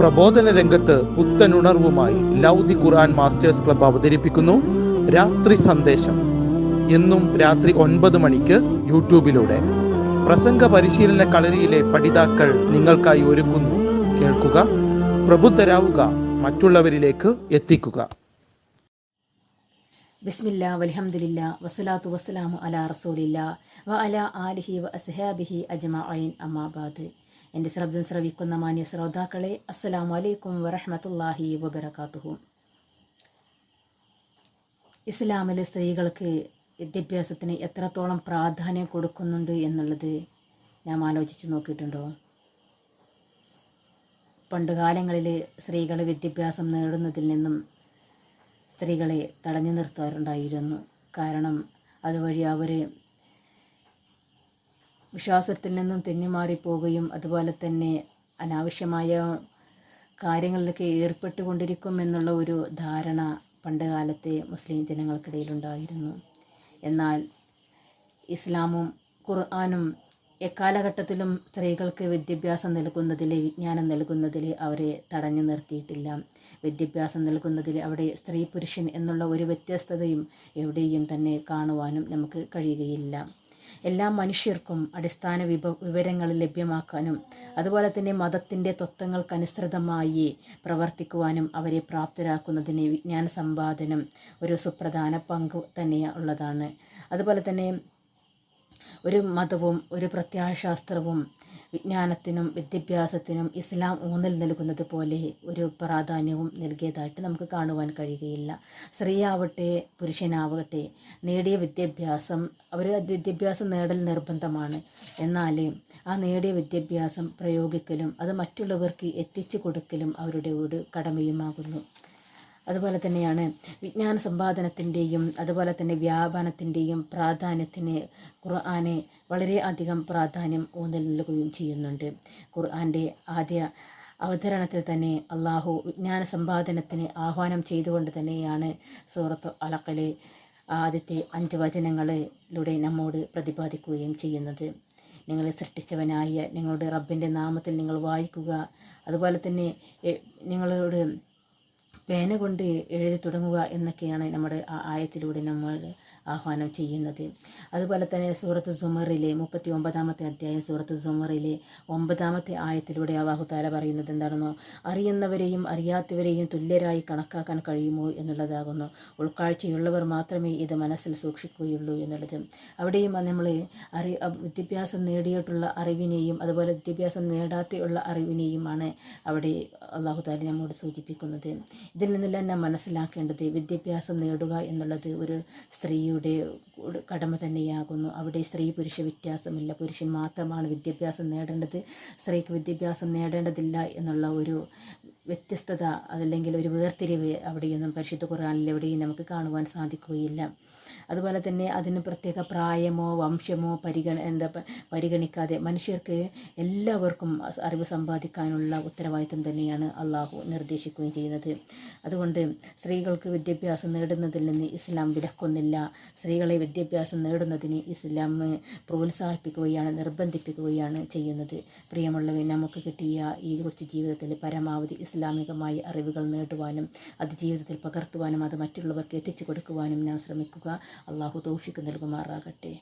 പ്രബോധന രംഗത്ത് പുത്തനുണർവുമായി ലൗദി ഖുർആൻ masters club അവതരിപ്പിക്കുന്നു. രാത്രി സന്ദേശം. എന്നും രാത്രി ഒൻപത് മണിക്ക് യൂട്യൂബിലൂടെ. പ്രസംഗ പരിശീലന കളരിയിലെ പഠിതാക്കൾ നിങ്ങൾക്കായി ഒരുക്കുന്നു കേൾക്കുക പ്രബുദ്ധരാവുക മറ്റുള്ളവരിലേക്ക് എത്തിക്കുക. ബിസ്മില്ല വലഹമ്മദില്ല വസ്സലാത്തു വസ്സലാമു അലാ റസൂലില്ല വ അല ആലിഹി വ അസ്ഹാബിഹി അജ്മഅൈൻ അമ്മാബാദ് എന്റെ ശ്രബ്ദം ശ്രവിക്കുന്ന മാന്യ ശ്രോതാക്കളെ അസ്സലാമു വലൈക്കും വറഹ്മത്തുള്ളാഹി വബറകാതുഹു. ഇസ്ലാമിലെ സ്ത്രീകൾക്ക് വിദ്യാഭ്യാസത്തിന് എത്രത്തോളം പ്രാധാന്യം കൊടുക്കുന്നുണ്ട് എന്നുള്ളത് ഞാൻ ആലോചിച്ച് നോക്കിയിട്ടുണ്ടോ? പണ്ടുകാലങ്ങളിൽ സ്ത്രീകൾ വിദ്യാഭ്യാസം നേടുന്നതിൽ നിന്നും സ്ത്രീകളെ തടഞ്ഞു നിർത്താറുണ്ടായിരുന്നു. കാരണം അതുവഴി അവർ വിശ്വാസത്തിൽ നിന്നും തെന്നിമാറിപ്പോവുകയും അതുപോലെ തന്നെ അനാവശ്യമായ കാര്യങ്ങളിലൊക്കെ ഏർപ്പെട്ടുകൊണ്ടിരിക്കും എന്നുള്ള ഒരു ധാരണ പണ്ട് കാലത്തെ മുസ്ലിം ജനങ്ങൾക്കിടയിലുണ്ടായിരുന്നു എന്നാൽ ഇസ്ലാമും ഖുർആാനും എക്കാലഘട്ടത്തിലും സ്ത്രീകൾക്ക് വിദ്യാഭ്യാസം നൽകുന്നതിൽ വിജ്ഞാനം നൽകുന്നതിൽ അവരെ തടഞ്ഞു നിർത്തിയിട്ടില്ല. വിദ്യാഭ്യാസം നൽകുന്നതിൽ അവിടെ സ്ത്രീ പുരുഷൻ എന്നുള്ള ഒരു വ്യത്യസ്തതയും എവിടെയും തന്നെ കാണുവാനും നമുക്ക് കഴിയുകയില്ല. എല്ലാ മനുഷ്യർക്കും അടിസ്ഥാന വിഭ വിവരങ്ങൾ ലഭ്യമാക്കാനും അതുപോലെ തന്നെ മതത്തിന്റെ തത്വങ്ങൾക്കനുസൃതമായി പ്രവർത്തിക്കുവാനും അവരെ പ്രാപ്തരാക്കുന്നതിന് വിജ്ഞാന സമ്പാദനം ഒരു സുപ്രധാന പങ്ക് തന്നെയുള്ളതാണ് അതുപോലെ തന്നെ ഒരു മതവും ഒരു പ്രത്യാശാസ്ത്രവും വിജ്ഞാനത്തിനും വിദ്യാഭ്യാസത്തിനും ഇസ്ലാം ഊന്നൽ നൽകുന്നത് പോലെ ഒരു പ്രാധാന്യവും നൽകിയതായിട്ട് നമുക്ക് കാണുവാൻ കഴിയുകയില്ല. സ്ത്രീയാവട്ടെ പുരുഷനാവട്ടെ നേടിയ വിദ്യാഭ്യാസം അവർ വിദ്യാഭ്യാസം നേടൽ നിർബന്ധമാണ്. എന്നാൽ ആ നേടിയ വിദ്യാഭ്യാസം പ്രയോഗിക്കലും അത് മറ്റുള്ളവർക്ക് എത്തിച്ചു കൊടുക്കലും അവരുടെ ഒരു കടമയുമാകുന്നു. അതുപോലെ തന്നെയാണ് വിജ്ഞാന സമ്പാദനത്തിന്റെയും അതുപോലെ തന്നെ വ്യാപനത്തിന്റെയും പ്രാധാന്യത്തിന് ഖുർആാനെ വളരെ അധികം പ്രാധാന്യം ഊന്നൽ നൽകുകയും ചെയ്യുന്നുണ്ട്. ഖുർആന്റെ ആദ്യ അവതരണത്തിൽ തന്നെ അള്ളാഹു വിജ്ഞാന സമ്പാദനത്തിന് ആഹ്വാനം ചെയ്തുകൊണ്ട് തന്നെയാണ് സൂറത്ത് അലക്കലെ ആദ്യത്തെ അഞ്ച് വചനങ്ങളിലൂടെ നമ്മോട് പ്രതിപാദിക്കുകയും ചെയ്യുന്നത്. നിങ്ങളെ സൃഷ്ടിച്ചവനായ നിങ്ങളുടെ റബ്ബിന്റെ നാമത്തിൽ നിങ്ങൾ വായിക്കുക അതുപോലെ തന്നെ നിങ്ങളോട് പേന കൊണ്ട് എഴുതി തുടങ്ങുക എന്നൊക്കെയാണ് നമ്മുടെ ആ ആയത്തിലൂടെ നമ്മൾ ആഹ്വാനം ചെയ്യുന്നത്. അതുപോലെ തന്നെ സൂറത്ത് സുമറിലെ മുപ്പത്തി ഒമ്പതാമത്തെ അധ്യായം സൂറത്ത് സുമറിലെ ഒമ്പതാമത്തെ ആയത്തിലൂടെ അള്ളാഹു താല പറയുന്നത് എന്താണെന്നോ? അറിയുന്നവരെയും അറിയാത്തവരെയും തുല്യരായി കണക്കാക്കാൻ കഴിയുമോ എന്നുള്ളതാകുന്നു. ഉൾക്കാഴ്ചയുള്ളവർ മാത്രമേ ഇത് മനസ്സിൽ സൂക്ഷിക്കുകയുള്ളൂ എന്നുള്ളത്. അവിടെയും നമ്മൾ അറി വിദ്യാഭ്യാസം നേടിയിട്ടുള്ള അറിവിനെയും അതുപോലെ വിദ്യാഭ്യാസം നേടാത്തുള്ള അറിവിനെയുമാണ് അവിടെ അള്ളാഹു താല നമ്മോട് സൂചിപ്പിക്കുന്നത്. ഇതിൽ നിന്നെല്ലാം നാം മനസ്സിലാക്കേണ്ടത് വിദ്യാഭ്യാസം നേടുക എന്നുള്ളത് ഒരു സ്ത്രീയുടെ ഒരു കടമ തന്നെയാകുന്നു. അവിടെ സ്ത്രീ പുരുഷ വ്യത്യാസമില്ല. പുരുഷൻ മാത്രമാണ് വിദ്യാഭ്യാസം നേടേണ്ടത്. സ്ത്രീക്ക് വിദ്യാഭ്യാസം നേടേണ്ടതില്ല എന്നുള്ള ഒരു വ്യത്യസ്തത അതല്ലെങ്കിൽ ഒരു വേർതിരിവ് അവിടെയൊന്നും പരിശുദ്ധ ഖുർആനിൽ എവിടെയും നമുക്ക് കാണുവാൻ സാധിക്കുകയില്ല. അതുപോലെ തന്നെ അതിന് പ്രത്യേക പ്രായമോ വംശമോ പരിഗണ എന്താ പരിഗണിക്കാതെ മനുഷ്യർക്ക് എല്ലാവർക്കും അറിവ് സമ്പാദിക്കാനുള്ള ഉത്തരവാദിത്വം തന്നെയാണ് അള്ളാഹു നിർദ്ദേശിക്കുകയും ചെയ്യുന്നത്. അതുകൊണ്ട് സ്ത്രീകൾക്ക് വിദ്യാഭ്യാസം നേടുന്നതിൽ നിന്ന് ഇസ്ലാം വിലക്കൊന്നില്ല. സ്ത്രീകളെ വിദ്യാഭ്യാസം നേടുന്നതിന് ഇസ്ലാം പ്രോത്സാഹിപ്പിക്കുകയാണ് നിർബന്ധിപ്പിക്കുകയാണ് ചെയ്യുന്നത്. പ്രിയമുള്ളവർ നമുക്ക് കിട്ടിയ ഈ കൊച്ചു ജീവിതത്തിൽ പരമാവധി ഇസ്ലാമികമായ അറിവുകൾ നേടുവാനും അത് ജീവിതത്തിൽ പകർത്തുവാനും അത് മറ്റുള്ളവർക്ക് എത്തിച്ചു കൊടുക്കുവാനും നാം ശ്രമിക്കുക. അള്ളാഹു തൗഫിക്ക് നൽകുമാറാകട്ടെ.